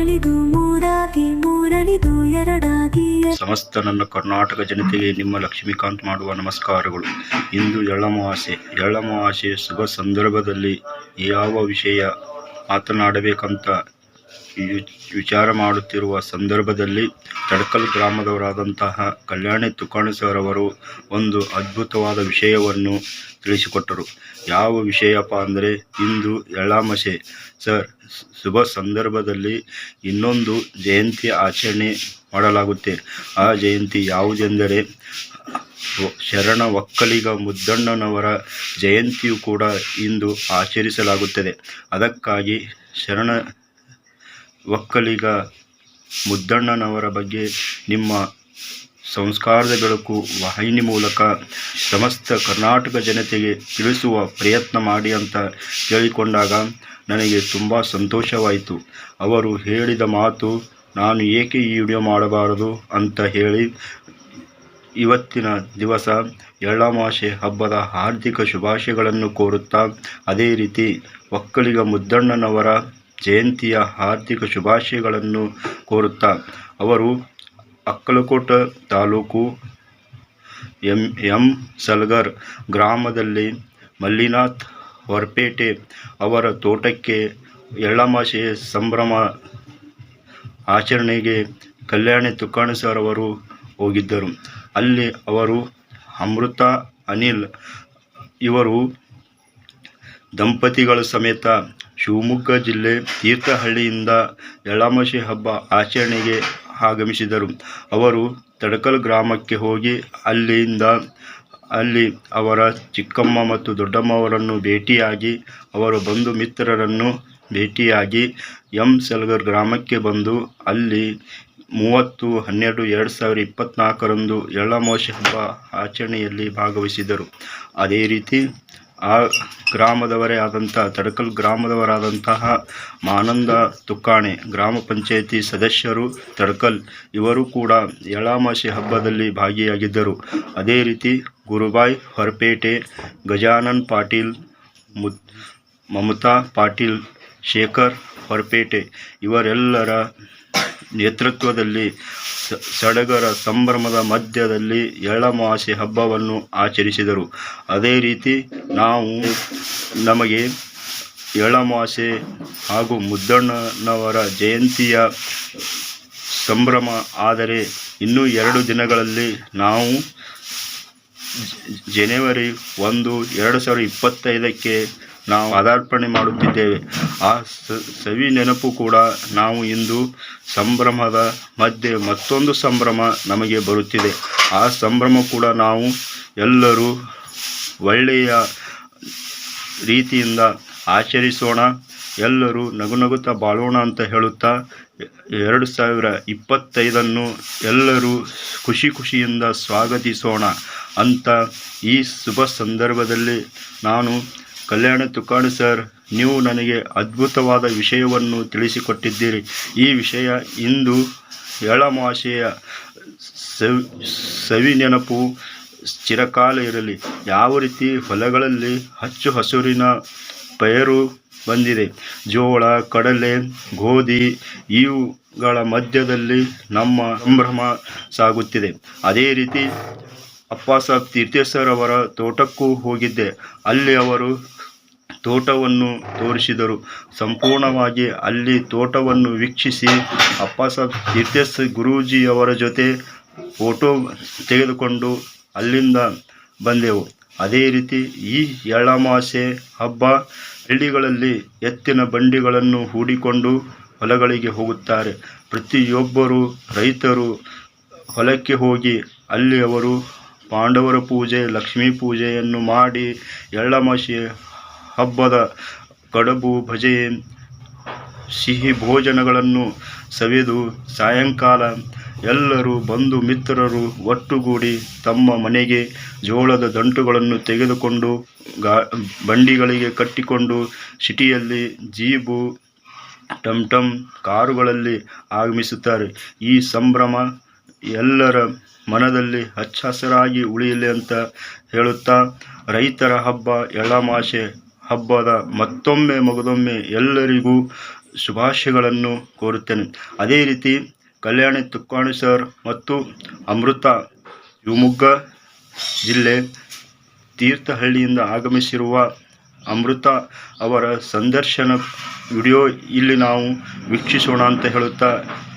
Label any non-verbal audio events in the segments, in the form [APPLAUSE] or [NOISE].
ಮೂರಾಗಿ ಮೂರಳಿದು ಎರಡಾಗಿ ಸಮಸ್ತ ನನ್ನ ಕರ್ನಾಟಕ ಜನತೆಗೆ ನಿಮ್ಮ ಲಕ್ಷ್ಮೀಕಾಂತ್ ಮಾಡುವ ನಮಸ್ಕಾರಗಳು. ಇಂದು ಎಳ್ಳಮಾವಾಸೆ ಎಳ್ಳಮಾವಾಸ್ಯೆ ಶುಭ ಸಂದರ್ಭದಲ್ಲಿ ಯಾವ ವಿಷಯ ಮಾತನಾಡಬೇಕಂತ ವಿಚಾರ ಮಾಡುತ್ತಿರುವ ಸಂದರ್ಭದಲ್ಲಿ ತಡಕಲ್ ಗ್ರಾಮದವರಾದಂತಹ ಕಲ್ಯಾಣಿ ತುಕಾಣಿ ಸರ್ ಅವರು ಒಂದು ಅದ್ಭುತವಾದ ವಿಷಯವನ್ನು ತಿಳಿಸಿಕೊಟ್ಟರು. ಯಾವ ವಿಷಯಪ್ಪ ಅಂದರೆ ಇಂದು ಎಳ್ಳಾಮಸೆ. ಸರ್, ಶುಭ ಸಂದರ್ಭದಲ್ಲಿ ಇನ್ನೊಂದು ಜಯಂತಿ ಆಚರಣೆ ಮಾಡಲಾಗುತ್ತೆ. ಆ ಜಯಂತಿ ಯಾವುದೆಂದರೆ ಶರಣ ಒಕ್ಕಲಿಗ ಮುದ್ದಣ್ಣನವರ ಜಯಂತಿಯು ಕೂಡ ಇಂದು ಆಚರಿಸಲಾಗುತ್ತದೆ. ಅದಕ್ಕಾಗಿ ಶರಣ ಒಕ್ಕಲಿಗ ಮುದ್ದಣ್ಣನವರ ಬಗ್ಗೆ ನಿಮ್ಮ ಸಂಸ್ಕಾರದ ಬೆಳಕು ವಾಹಿನಿ ಮೂಲಕ ಸಮಸ್ತ ಕರ್ನಾಟಕ ಜನತೆಗೆ ತಿಳಿಸುವ ಪ್ರಯತ್ನ ಮಾಡಿ ಅಂತ ಕೇಳಿಕೊಂಡಾಗ ನನಗೆ ತುಂಬ ಸಂತೋಷವಾಯಿತು. ಅವರು ಹೇಳಿದ ಮಾತು ನಾನು ಏಕೆ ಈ ವಿಡಿಯೋ ಮಾಡಬಾರದು ಅಂತ ಹೇಳಿ ಇವತ್ತಿನ ದಿವಸ ಎಳ್ಳಮಾಸೆ ಹಬ್ಬದ ಹಾರ್ದಿಕ ಶುಭಾಶಯಗಳನ್ನು ಕೋರುತ್ತಾ ಅದೇ ರೀತಿ ಒಕ್ಕಲಿಗ ಮುದ್ದಣ್ಣನವರ ಜಯಂತಿಯ ಹಾರ್ದಿಕ ಶುಭಾಶಯಗಳನ್ನು ಕೋರುತ್ತಾ, ಅವರು ಅಕ್ಕಲಕೋಟ ತಾಲೂಕು ಎಂ ಎಂ ಸಲ್ಗರ್ ಗ್ರಾಮದಲ್ಲಿ ಮಲ್ಲಿನಾಥ್ ಹೊರಪೇಟೆ ಅವರ ತೋಟಕ್ಕೆ ಎಳ್ಳಮಾಸೆ ಸಂಭ್ರಮ ಆಚರಣೆಗೆ ಕಲ್ಯಾಣಿ ತುಕಾಣಿ ಸರ್ ಅವರು ಹೋಗಿದ್ದರು. ಅಲ್ಲಿ ಅವರು ಅಮೃತ, ಅನಿಲ್ ಇವರು ದಂಪತಿಗಳ ಸಮೇತ ಶಿವಮೊಗ್ಗ ಜಿಲ್ಲೆ ತೀರ್ಥಹಳ್ಳಿಯಿಂದ ಎಳ್ಳಾಮಶಿ ಹಬ್ಬ ಆಚರಣೆಗೆ ಆಗಮಿಸಿದರು. ಅವರು ತಡಕಲ್ ಗ್ರಾಮಕ್ಕೆ ಹೋಗಿ ಅಲ್ಲಿಂದ ಅಲ್ಲಿ ಅವರ ಚಿಕ್ಕಮ್ಮ ಮತ್ತು ದೊಡ್ಡಮ್ಮ ಅವರನ್ನು ಭೇಟಿಯಾಗಿ, ಅವರ ಬಂಧು ಮಿತ್ರರನ್ನು ಭೇಟಿಯಾಗಿ ಎಂ ಸೆಲ್ಗರ್ ಗ್ರಾಮಕ್ಕೆ ಬಂದು ಅಲ್ಲಿ ಮೂವತ್ತು, ಹನ್ನೆರಡು, ಎರಡು ಸಾವಿರ ಇಪ್ಪತ್ತ್ನಾಲ್ಕರಂದು ಎಳ್ಳಮೋಶಿ ಹಬ್ಬ ಆಚರಣೆಯಲ್ಲಿ ಭಾಗವಹಿಸಿದರು. ಅದೇ ರೀತಿ ಆ ಗ್ರಾಮದವರೇ ಆದಂಥ, ತಡಕಲ್ ಗ್ರಾಮದವರಾದಂತಹ ಮಾನಂದ ತುಕ್ಕಾಣೆ ಗ್ರಾಮ ಪಂಚಾಯಿತಿ ಸದಸ್ಯರು ತಡಕಲ್, ಇವರು ಕೂಡ ಎಳಾಮಾಸಿ ಹಬ್ಬದಲ್ಲಿ ಭಾಗಿಯಾಗಿದ್ದರು. ಅದೇ ರೀತಿ ಗುರುಬಾಯ್ ಹೊರಪೇಟೆ, ಗಜಾನನ್ ಪಾಟೀಲ್, ಮುತ್, ಮಮತಾ ಪಾಟೀಲ್, ಶೇಖರ್ ಹೊರಪೇಟೆ, ಇವರೆಲ್ಲರ ನೇತೃತ್ವದಲ್ಲಿ ಸಡಗರ ಸಂಭ್ರಮದ ಮಧ್ಯದಲ್ಲಿ ಎಳ್ಳಮಾಸೆ ಹಬ್ಬವನ್ನು ಆಚರಿಸಿದರು. ಅದೇ ರೀತಿ ನಾವು ನಮಗೆ ಎಳ್ಳಮಾಸೆ ಹಾಗೂ ಮುದ್ದಣ್ಣನವರ ಜಯಂತಿಯ ಸಂಭ್ರಮ ಆದರೆ ಇನ್ನೂ ಎರಡು ದಿನಗಳಲ್ಲಿ ನಾವು ಜನವರಿ ಒಂದು, ಎರಡು ಸಾವಿರದ ಇಪ್ಪತ್ತೈದಕ್ಕೆ ನಾವು ಅದಾರ್ಪಣೆ ಮಾಡುತ್ತಿದ್ದೇವೆ. ಆ ಸವಿ ನೆನಪು ಕೂಡ ನಾವು ಇಂದು ಸಂಭ್ರಮದ ಮಧ್ಯೆ ಮತ್ತೊಂದು ಸಂಭ್ರಮ ನಮಗೆ ಬರುತ್ತಿದೆ. ಆ ಸಂಭ್ರಮ ಕೂಡ ನಾವು ಎಲ್ಲರೂ ಒಳ್ಳೆಯ ರೀತಿಯಿಂದ ಆಚರಿಸೋಣ. ಎಲ್ಲರೂ ನಗುನಗುತ್ತಾ ಬಾಳೋಣ ಅಂತ ಹೇಳುತ್ತಾ, ಎರಡು ಸಾವಿರ ಇಪ್ಪತ್ತೈದನ್ನು ಎಲ್ಲರೂ ಖುಷಿ ಖುಷಿಯಿಂದ ಸ್ವಾಗತಿಸೋಣ ಅಂತ ಈ ಶುಭ ಸಂದರ್ಭದಲ್ಲಿ ನಾನು ಕಲ್ಯಾಣ ತುಕಾಣಿ ಸರ್, ನೀವು ನನಗೆ ಅದ್ಭುತವಾದ ವಿಷಯವನ್ನು ತಿಳಿಸಿಕೊಟ್ಟಿದ್ದೀರಿ. ಈ ವಿಷಯ ಇಂದು ಎಳಮಾಶೆಯ ಸವಿ ಸವಿ ನೆನಪು ಚಿರಕಾಲ ಇರಲಿ. ಯಾವ ರೀತಿ ಹೊಲಗಳಲ್ಲಿ ಹಚ್ಚು ಹಸುರಿನ ಪೈರು ಬಂದಿದೆ. ಜೋಳ, ಕಡಲೆ, ಗೋಧಿ ಇವುಗಳ ಮಧ್ಯದಲ್ಲಿ ನಮ್ಮ ಸಂಭ್ರಮ ಸಾಗುತ್ತಿದೆ. ಅದೇ ರೀತಿ ಅಪ್ಪ ಸಾಬ್ ತೀರ್ಥೇಶ್ವರ್ ಅವರ ತೋಟಕ್ಕೂ ಹೋಗಿದ್ದೆ. ಅಲ್ಲಿ ಅವರು ತೋಟವನ್ನು ತೋರಿಸಿದರು. ಸಂಪೂರ್ಣವಾಗಿ ಅಲ್ಲಿ ತೋಟವನ್ನು ವೀಕ್ಷಿಸಿ ಅಪ್ಪ ಸಾಬ್ ತೀರ್ಥೇಶ್ ಗುರೂಜಿಯವರ ಜೊತೆ ಫೋಟೋ ತೆಗೆದುಕೊಂಡು ಅಲ್ಲಿಂದ ಬಂದೆವು. ಅದೇ ರೀತಿ ಈ ಎಳ್ಳಮಾಸೆ ಹಬ್ಬ ಹಳ್ಳಿಗಳಲ್ಲಿ ಎತ್ತಿನ ಬಂಡಿಗಳನ್ನು ಹೂಡಿಕೊಂಡು ಹೊಲಗಳಿಗೆ ಹೋಗುತ್ತಾರೆ. ಪ್ರತಿಯೊಬ್ಬರು ರೈತರು ಹೊಲಕ್ಕೆ ಹೋಗಿ ಅಲ್ಲಿ ಅವರು ಪಾಂಡವರ ಪೂಜೆ, ಲಕ್ಷ್ಮೀ ಪೂಜೆಯನ್ನು ಮಾಡಿ ಎಳ್ಳಮಾಸೆ ಹಬ್ಬದ ಕಡಬು ಭಜೆ, ಸಿಹಿ ಭೋಜನಗಳನ್ನು ಸವಿದು ಸಾಯಂಕಾಲ ಎಲ್ಲರೂ ಬಂಧು ಮಿತ್ರರು ಒಟ್ಟುಗೂಡಿ ತಮ್ಮ ಮನೆಗೆ ಜೋಳದ ದಂಟುಗಳನ್ನು ತೆಗೆದುಕೊಂಡು ಗಾ, ಬಂಡಿಗಳಿಗೆ ಕಟ್ಟಿಕೊಂಡು ಸಿಟಿಯಲ್ಲಿ ಜೀಬು ಟಮ್ ಕಾರುಗಳಲ್ಲಿ ಆಗಮಿಸುತ್ತಾರೆ. ಈ ಸಂಭ್ರಮ ಎಲ್ಲರ ಮನದಲ್ಲಿ ಹಚ್ಚ ಹಸಿರಾಗಿ ಉಳಿಯಲಿ ಅಂತ ಹೇಳುತ್ತಾ ರೈತರ ಹಬ್ಬ ಎಳ್ಳಮಾಸೆ ಹಬ್ಬದ ಮತ್ತೊಮ್ಮೆ, ಮಗದೊಮ್ಮೆ ಎಲ್ಲರಿಗೂ ಶುಭಾಶಯಗಳನ್ನು ಕೋರುತ್ತೇನೆ. ಅದೇ ರೀತಿ ಕಲ್ಯಾಣಿ ತುಕ್ಕಾಣಿ ಸರ್ ಮತ್ತು ಅಮೃತ ಶಿವಮೊಗ್ಗ ಜಿಲ್ಲೆ ತೀರ್ಥಹಳ್ಳಿಯಿಂದ ಆಗಮಿಸಿರುವ ಅಮೃತ ಅವರ ಸಂದರ್ಶನ ವಿಡಿಯೋ ಇಲ್ಲಿ ನಾವು ವೀಕ್ಷಿಸೋಣ ಅಂತ ಹೇಳುತ್ತಾ,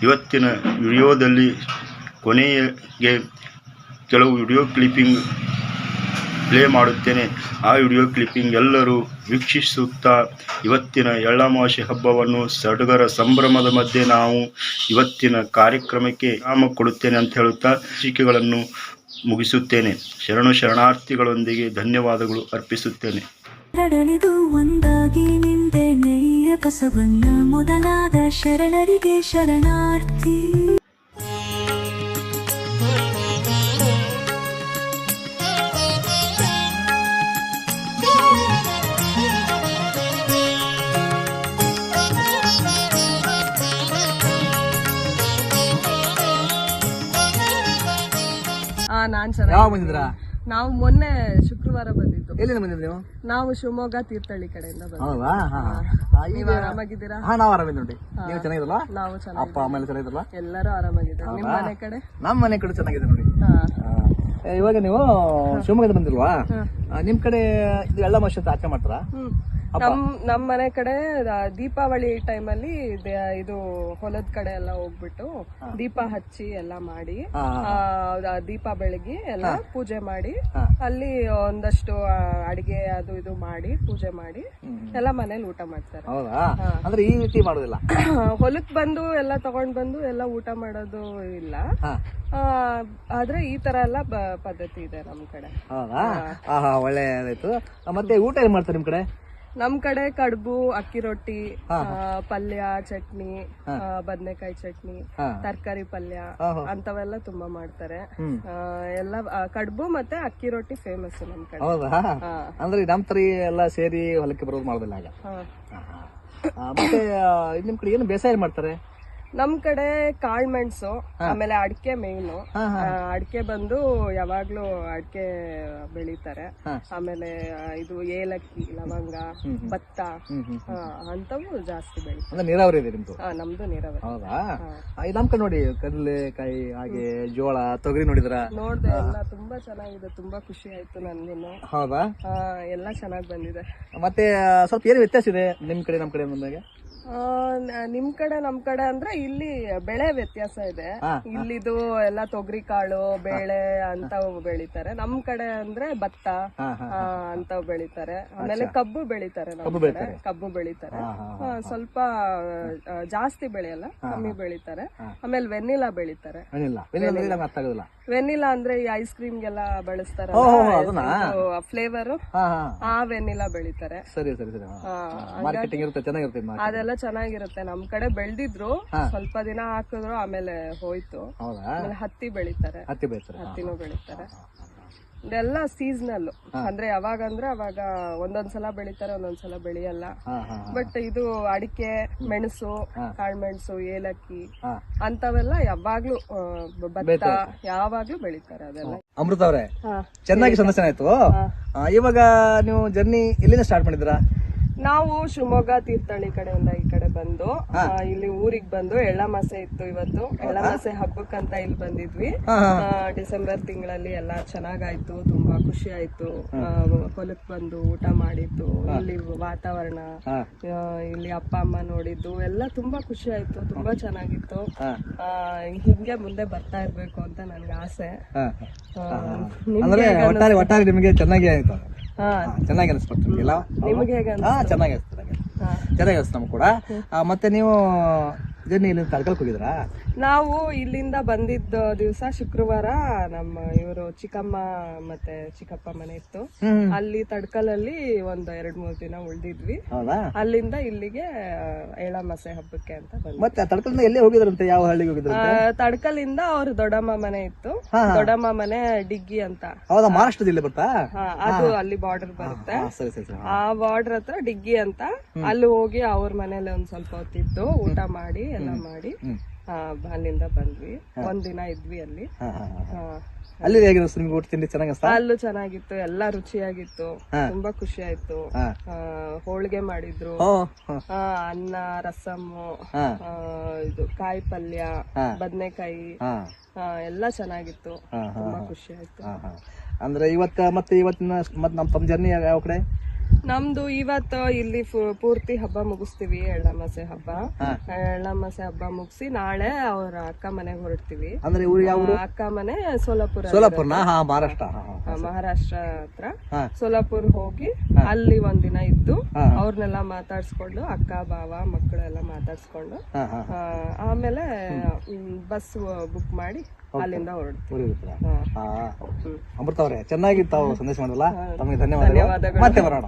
ಇವತ್ತಿನ ವಿಡಿಯೋದಲ್ಲಿ ಕೊನೆಗೆ ಕೆಲವು ವಿಡಿಯೋ ಕ್ಲಿಪ್ಪಿಂಗ್ ಪ್ಲೇ ಮಾಡುತ್ತೇನೆ. ಆ ವಿಡಿಯೋ ಕ್ಲಿಪ್ಪಿಂಗ್ ಎಲ್ಲರೂ ವೀಕ್ಷಿಸುತ್ತಾ ಇವತ್ತಿನ ಎಳ್ಳಮಾವಾಸ್ಯೆ ಹಬ್ಬವನ್ನು ಸಡಗರ ಸಂಭ್ರಮದ ಮಧ್ಯೆ ನಾವು ಇವತ್ತಿನ ಕಾರ್ಯಕ್ರಮಕ್ಕೆ ಆಮ ಕೊಡುತ್ತೇನೆ ಅಂತ ಹೇಳುತ್ತಾ ಶಿಕೆಗಳನ್ನು ಮುಗಿಸುತ್ತೇನೆ. ಶರಣು ಶರಣಾರ್ಥಿಗಳೊಂದಿಗೆ ಧನ್ಯವಾದಗಳು ಅರ್ಪಿಸುತ್ತೇನೆ. ಎರಡಲಿದು ಒಂದಾಗಿ ನಿಂದೆ ನೆಯ್ಯ ಬಸವಣ್ಣ ಮೊದಲಾದ ಶರಣರಿಗೆ ಶರಣಾರ್ಥಿ. ನಾನ್ ಯಾವಾಗ ಚೆನ್ನಾಗಿ ಬಂದಿದ್ರಾ ನಾವು ಮೊನ್ನೆ ಶುಕ್ರವಾರ ಬಂದಿದ್ದು. ಎಲ್ಲಿಂದ ಬಂದಿದ್ರಿ ನೀವು? ನಾವು ಶಿವಮೊಗ್ಗ ತೀರ್ಥಹಳ್ಳಿ ಕಡೆಯಿಂದ ಬಂದ್ವಿ ಹೌದಾ? ಹಾ ಹಾ. ಈಗ ನೀವು ಆರಾಮಾಗಿದ್ದೀರಾ? ಹಾ ನಾವು ಆರಾಮಿದ್ದೀವಿ ನೋಡಿ. ನೀವು ನಾವು ಅಪ್ಪ ಅಮ್ಮ ಎಲ್ಲ ಚೆನ್ನಾಗಿದ್ರಲ್ಲ ಎಲ್ಲರೂ ಆರಾಮಾಗಿದ್ದಾರೆ. ನಿಮ್ಮ ಮನೆ ಕಡೆ? ನಮ್ಮ ಮನೆ ಕಡೆ ಚೆನ್ನಾಗಿದೆ ನೋಡಿ. ಹಾ. ಆ, ಏ, ಇವಾಗ ನೀವು ಶಿವಮೊಗ್ಗದ ಬಂದಿಲ್ವಾ? ಆ, ನಿಮ್ ಕಡೆ ಇದು ಎಳ್ಳ ಆಚೆ ಅಂತ ಆಚರಣೆ ಮಾಡ್ತಾರಾ? ಹ್ಮ್. ನಮ್ ನಮ್ ಮನೆ ಕಡೆ ದೀಪಾವಳಿ ದೀಪಾವಳಿ ಟೈಮಲ್ಲಿ ಇದು ಹೊಲದ ಕಡೆ ಎಲ್ಲ ಹೋಗ್ಬಿಟ್ಟು ದೀಪ ಹಚ್ಚಿ ಎಲ್ಲ ಮಾಡಿ ಆ, ದೀಪ ಬೆಳಗಿ ಎಲ್ಲ ಪೂಜೆ ಮಾಡಿ ಅಲ್ಲಿ ಒಂದಷ್ಟು ಅಡಿಗೆ ಅದು ಇದು ಮಾಡಿ ಪೂಜೆ ಮಾಡಿ ಎಲ್ಲ ಮನೇಲಿ ಊಟ ಮಾಡ್ತಾರೆ. ಅಂದ್ರೆ ಈ ರೀತಿ ಮಾಡೋದಿಲ್ಲ? [COUGHS] ಹೊಲಕ್ ಬಂದು ಎಲ್ಲ ತಗೊಂಡ್ ಬಂದು ಎಲ್ಲ ಊಟ ಮಾಡೋದು ಇಲ್ಲ. ಆ, ಆದ್ರೆ ಈ ತರ ಎಲ್ಲ ಪದ್ಧತಿ ಇದೆ ನಮ್ ಕಡೆ. ಹೌದಾ? ಒಳ್ಳೆದಾಯ್ತು ಮತ್ತೆ ಊಟ ಏನ್ ಮಾಡ್ತಾರೆ ನಿಮ್ ಕಡೆ? ನಮ್ ಕಡೆ ಕಡುಬು ಅಕ್ಕಿ ರೊಟ್ಟಿ ಆ, ಪಲ್ಯ ಚಟ್ನಿ ಬದನೆಕಾಯಿ ಚಟ್ನಿ. ತರಕಾರಿ ಪಲ್ಯ. ಅಂತವೆಲ್ಲ ತುಂಬಾ ಮಾಡ್ತಾರೆ. ಆ, ಎಲ್ಲ ಆ, ಕಡುಬು ಮತ್ತೆ ಅಕ್ಕಿ ರೊಟ್ಟಿ ಫೇಮಸ್ ನಮ್ ಕಡೆ ಹೌದಾ. ಅಂದ್ರೆ ನಮ್ ತರಿ ಎಲ್ಲ ಸೇರಿ ಹೊಲಕ್ಕೆ ಬರೋದು ಮಾಡೋದಿಲ್ಲ ಆಗ ಹಾ. ಆ, ಮತ್ತೆ ಆ, ನಿಮ್ ಕಡೆ ಏನು ಬೇಸಾಯ ಮಾಡ್ತಾರೆ ನಮ್ ಕಡೆ ಕಾಳ್ ಮೆಣಸು ಆಮೇಲೆ ಅಡಿಕೆ ಮೇನ್. ಅಡಿಕೆ ಬಂದು ಯಾವಾಗ್ಲೂ ಅಡಿಕೆ ಬೆಳಿತಾರೆ. ಆಮೇಲೆ ಇದು ಏಲಕ್ಕಿ ಲವಂಗ ಭತ್ತ ಅಂತವು ಜಾಸ್ತಿ ಬೆಳಿತಾರೆ. ನೀರಾವರಿ ಇದೆ ನಿಮ್ದು? ನಮ್ದು ನೀರಾವರಿ. ಹೌದಾ? ನಮ್ ಕಡೆ ನೋಡಿ ಕಡಲೆಕಾಯಿ ಹಾಗೆ ಜೋಳ ತೊಗರಿ ನೋಡಿದ್ರ? ನೋಡ್ದೆ ಎಲ್ಲ ತುಂಬಾ ಚೆನ್ನಾಗಿದೆ ತುಂಬಾ ಖುಷಿ ಆಯ್ತು ನನ್ಗೂನು ಹೌದಾ? ಎಲ್ಲಾ ಚೆನ್ನಾಗ್ ಬಂದಿದೆ. ಮತ್ತೆ ಸ್ವಲ್ಪ ಏನು ವ್ಯತ್ಯಾಸ ಇದೆ ನಿಮ್ ಕಡೆ ನಮ್ ಕಡೆ ಬಂದಾಗ? ನಿಮ್ ಕಡೆ ನಮ್ ಕಡೆ ಅಂದ್ರೆ ಇಲ್ಲಿ ಬೆಳೆ ವ್ಯತ್ಯಾಸ ಇದೆ. ಇಲ್ಲಿದು ಎಲ್ಲ ತೊಗರಿ ಕಾಳು ಬೇಳೆ ಅಂತವು ಬೆಳಿತಾರೆ. ನಮ್ ಕಡೆ ಅಂದ್ರೆ ಭತ್ತ ಅಂತ ಅಂತವ್ ಬೆಳಿತಾರೆ ಆಮೇಲೆ ಕಬ್ಬು ಬೆಳಿತಾರೆ ನಮ್ ಕಡೆ. ಕಬ್ಬು ಬೆಳಿತಾರೆ. ಸ್ವಲ್ಪ ಜಾಸ್ತಿ ಬೆಳೆಯಲ್ಲ ಕಮ್ಮಿ ಬೆಳಿತಾರೆ. ಆಮೇಲೆ ವೆನಿಲಾ ಬೆಳಿತಾರೆ. ವೆನಿಲಾ. ಅಂದ್ರೆ ಈ ಐಸ್ ಕ್ರೀಮ್ ಗೆಲ್ಲ ಬಳಸ್ತಾರ ಫ್ಲೇವರ್ ಆ ವೆನಿಲಾ ಬೆಳಿತಾರೆ. ಅದೆಲ್ಲ ಚೆನ್ನಾಗಿರುತ್ತೆ. ನಮ್ ಕಡೆ ಬೆಳ್ದಿದ್ರು ಸ್ವಲ್ಪ ದಿನ ಹಾಕಿದ್ರು ಆಮೇಲೆ ಹೋಯ್ತು. ಆಮೇಲೆ ಹತ್ತಿ ಬೆಳಿತಾರೆ. ಹತ್ತಿ ಬೆಳಿತಾರೆ. ಹತ್ತಿನೂ ಬೆಳಿತಾರೆ. ಇದೆಲ್ಲ ಸೀಸನಲ್ ಅಂದ್ರೆ ಯಾವಾಗ ಅಂದ್ರೆ ಅವಾಗ ಒಂದೊಂದ್ಸಲ ಬೆಳಿತಾರೆ ಒಂದೊಂದ್ಸಲ ಬೆಳೆಯಲ್ಲ. ಬಟ್ ಇದು ಅಡಿಕೆ ಮೆಣಸು ಕಾಳ್ಮೆಣಸು ಏಲಕ್ಕಿ ಅಂತವೆಲ್ಲ ಯಾವಾಗ್ಲೂ ಭತ್ತ ಯಾವಾಗ್ಲೂ ಬೆಳಿತಾರೆ ಅದೆಲ್ಲ. ಅಮೃತ ಅವರೇ ಚೆನ್ನಾಗಿ ಸಂದರ್ಶನ ಆಯ್ತು. ಇವಾಗ ನೀವು ಜರ್ನಿ ಎಲ್ಲಿಂದ ಸ್ಟಾರ್ಟ್ ಮಾಡಿದ್ರಾ ನಾವು ಶಿವಮೊಗ್ಗ ತೀರ್ಥಹಳ್ಳಿ ಕಡೆಯಿಂದ ಈ ಕಡೆ ಬಂದು ಆ, ಇಲ್ಲಿ ಊರಿಗೆ ಬಂದು ಎಳ್ಳಮಾಸೆ ಇತ್ತು ಇವತ್ತು. ಎಳ್ಳಮಾಸೆ ಹಬ್ಬಕ್ಕಂತ ಇಲ್ಲಿ ಬಂದಿದ್ವಿ. ಆ, ಡಿಸೆಂಬರ್ ತಿಂಗಳಲ್ಲಿ ಎಲ್ಲಾ ಚೆನ್ನಾಗಾಯ್ತು ತುಂಬಾ ಖುಷಿ ಆಯ್ತು. ಆ, ಹೊಲಕ್ ಬಂದು ಊಟ ಮಾಡಿದ್ದು ಇಲ್ಲಿ ವಾತಾವರಣ ಆ, ಇಲ್ಲಿ ಅಪ್ಪ ಅಮ್ಮ ನೋಡಿದ್ದು ಎಲ್ಲ ತುಂಬಾ ಖುಷಿ ಆಯ್ತು ತುಂಬಾ ಚೆನ್ನಾಗಿತ್ತು. ಆ, ಹಿಂಗೆ ಮುಂದೆ ಬರ್ತಾ ಇರ್ಬೇಕು ಅಂತ ನನ್ಗೆ ಆಸೆ. ಅಂದ್ರೆ ಒಟ್ಟಾರೆ ಒಟ್ಟಾರೆ ನಿಮಗೆ ಚೆನ್ನಾಗಿ ಆಯ್ತು. ಚೆನ್ನಾಗಿ ಅನಿಸ್ಬಿಡ್ತು ಇಲ್ಲ ನಿಮಗೆ ಹೇಗೆ ಹಾ ಚೆನ್ನಾಗಿ ಅನಿಸ್ತು? ಚೆನ್ನಾಗಿ ಅನಿಸ್ತು. ಹಾ. ಚೆನ್ನಾಗಿ ಅನಿಸ್ತು ನಮ್ಗೆ ಕೂಡ. ಮತ್ತೆ ನೀವು ಇದನ್ನ ಇಲ್ಲಿ ತಡ್ಕಲ್ಕ್ ಹೋಗಿದ್ರಾ? ನಾವು ಇಲ್ಲಿಂದ ಬಂದಿದ್ದ ದಿವಸ ಶುಕ್ರವಾರ ನಮ್ಮ ಇವರು ಚಿಕ್ಕಮ್ಮ ಮತ್ತೆ ಚಿಕ್ಕಪ್ಪ ಮನೆ ಇತ್ತು. ಅಲ್ಲಿ ತಡ್ಕಲಲ್ಲಿ ಒಂದ್ ಎರಡ್ ಮೂರ್ ದಿನ ಉಳ್ದಿದ್ವಿ. ಹೌದಾ? ಅಲ್ಲಿಂದ ಇಲ್ಲಿಗೆ ಏಳಾಮಾಸೆ ಹಬ್ಬಕ್ಕೆ ಅಂತ ಬಂದ್ವಿ. ಮತ್ತೆ ತಡ್ಕಲ್ನ ಎಲ್ಲಿ ಹೋಗಿದ್ರಂತೆ? ಯಾವ ಹಳ್ಳಿಗೆ ಹೋಗಿದ್ರು ಆ, ತಡ್ಕಲಿಂದ ಅವ್ರ ದೊಡ್ಡಮ್ಮ ಮನೆ ಇತ್ತು. ದೊಡ್ಡಮ್ಮ ಮನೆ ಡಿಗ್ಗಿ ಅಂತ. ಹೌದಾ? ಬರ್ತಾ ಹಾ, ಅದು ಅಲ್ಲಿ ಬಾರ್ಡರ್ ಬರುತ್ತೆ. ಹಾ, ಸರಿ ಸರಿ ಸರಿ. ಆ ಬಾರ್ಡರ್ ಹತ್ರ ಡಿಗ್ಗಿ ಅಂತ. ಅಲ್ಲಿ ಹೋಗಿ ಅವ್ರ ಮನೇಲಿ ಒಂದ್ ಸ್ವಲ್ಪ ಹೊತ್ತಿದ್ದು ಊಟ ಮಾಡಿ ಎಲ್ಲ ಮಾಡಿ. ಅಲ್ಲಿಂದ ಬಂದ್ವಿ. ಒಂದಿನ ಇದ್ವಿ ಅಲ್ಲಿ. ಅಲ್ಲಿ ಹೇಗೆ ಅನಿಸ್ತು ಊಟ ತಿಂಡಿ? ಚೆನ್ನಾಗಿ ಅನಿಸ್ತಾ ಅಲ್ಲೂ ಚೆನ್ನಾಗಿತ್ತು ಎಲ್ಲಾ ರುಚಿಯಾಗಿತ್ತು. ತುಂಬಾ ಖುಷಿ ಆಯ್ತು ಹೋಳಿಗೆ ಮಾಡಿದ್ರು. ಅನ್ನ ರಸಮ್ಮು ಇದು ಕಾಯಿ ಪಲ್ಯ. ಬದನೆಕಾಯಿ. ಎಲ್ಲಾ ಎಲ್ಲ ಚೆನ್ನಾಗಿತ್ತು. ತುಂಬಾ ಖುಷಿ ಆಯ್ತು. ಅಂದ್ರೆ ಇವತ್ತ ಮತ್ತೆ ಇವತ್ತಿನ ಮತ್ತೆ ನಮ್ಮ ತಮ್ಮ ಜರ್ನಿ ಯಾವ ಕಡೆ? ನಮ್ದು ಇವತ್ತು ಇಲ್ಲಿ ಪೂರ್ತಿ ಹಬ್ಬ ಮುಗಿಸ್ತೀವಿ ಎಳ್ಳಮಾಸೆ ಹಬ್ಬ. ಎಳ್ಳಮಾಸೆ ಹಬ್ಬ ಮುಗಿಸಿ ನಾಳೆ ಅವ್ರ ಅಕ್ಕ ಮನೆಗೆ ಹೊರಡ್ತೀವಿ. ಅಂದ್ರೆ ಯಾವ ಅಕ್ಕ ಮನೆ ಸೋಲಾಪುರ ಸೋಲಾಪುರ ಮಹಾರಾಷ್ಟ್ರ. ಮಹಾರಾಷ್ಟ್ರ ಹತ್ರ. ಸೋಲಾಪುರ್ ಹೋಗಿ ಅಲ್ಲಿ ಒಂದಿನ ಇದ್ದು. ಅವ್ರನ್ನೆಲ್ಲ ಮಾತಾಡ್ಸ್ಕೊಂಡು ಅಕ್ಕ ಬಾವ ಮಕ್ಕಳೆಲ್ಲ ಮಾತಾಡ್ಸ್ಕೊಂಡು ಆಮೇಲೆ ಬಸ್ ಬುಕ್ ಮಾಡಿ ಅಲ್ಲಿಂದ ಹೊರಡ್ತೀವಿ. ಅಮೃತ ಅವರೇ ಚೆನ್ನಾಗಿ ತಾವು ಸಂದೇಶ ಮಾಡಲ್ಲ ತಮಗೆ ಧನ್ಯವಾದಗಳು. ಮತ್ತೆ ಬರೋಣ.